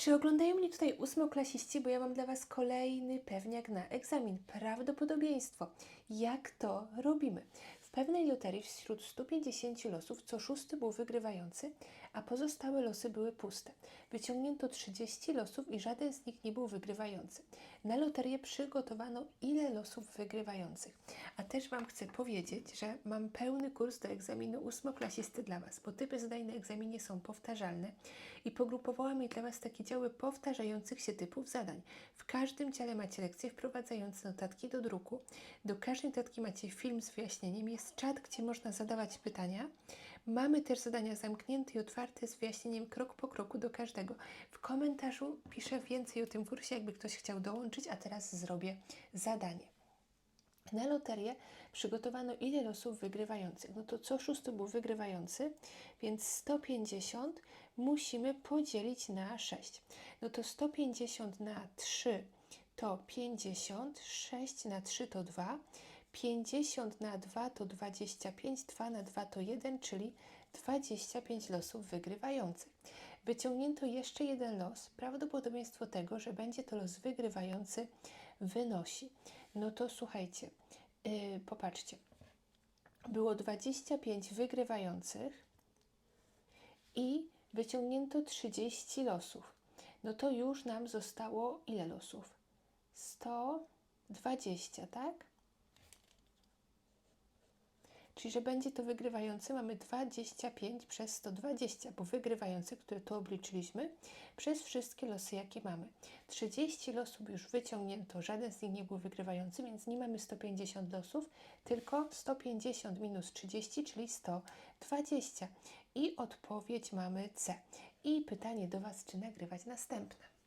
Czy oglądają mnie tutaj ósmoklasiści, bo ja mam dla Was kolejny pewniak na egzamin. Prawdopodobieństwo. Jak to robimy? Pewnej loterii wśród 150 losów co szósty był wygrywający, a pozostałe losy były puste. Wyciągnięto 30 losów i żaden z nich nie był wygrywający. Na loterię przygotowano ile losów wygrywających. A też Wam chcę powiedzieć, że mam pełny kurs do egzaminu ósmoklasisty dla Was, bo typy zadań na egzaminie są powtarzalne i pogrupowałam je dla Was takie działy powtarzających się typów zadań. W każdym dziale macie lekcje wprowadzające notatki do druku. Do każdej notatki macie film z wyjaśnieniem. Jest czat, gdzie można zadawać pytania. Mamy też zadania zamknięte i otwarte z wyjaśnieniem krok po kroku do każdego. W komentarzu piszę więcej o tym kursie, jakby ktoś chciał dołączyć, a teraz zrobię zadanie. Na loterię przygotowano ile losów wygrywających? No to co szósty był wygrywający, więc 150 musimy podzielić na 6. No to 150 na 3 to 50, 6 na 3 to 2, 50 na 2 to 25, 2 na 2 to 1, czyli 25 losów wygrywających. Wyciągnięto jeszcze jeden los. Prawdopodobieństwo tego, że będzie to los wygrywający, wynosi. No to słuchajcie, yy, popatrzcie. Było 25 wygrywających i wyciągnięto 30 losów. No to już nam zostało ile losów? 120, tak? Czyli, że będzie to wygrywający, mamy 25 przez 120, bo wygrywający, które tu obliczyliśmy, przez wszystkie losy, jakie mamy. 30 losów już wyciągnięto, żaden z nich nie był wygrywający, więc nie mamy 150 losów, tylko 150 minus 30, czyli 120. I odpowiedź mamy C. I pytanie do Was, czy nagrywać następne.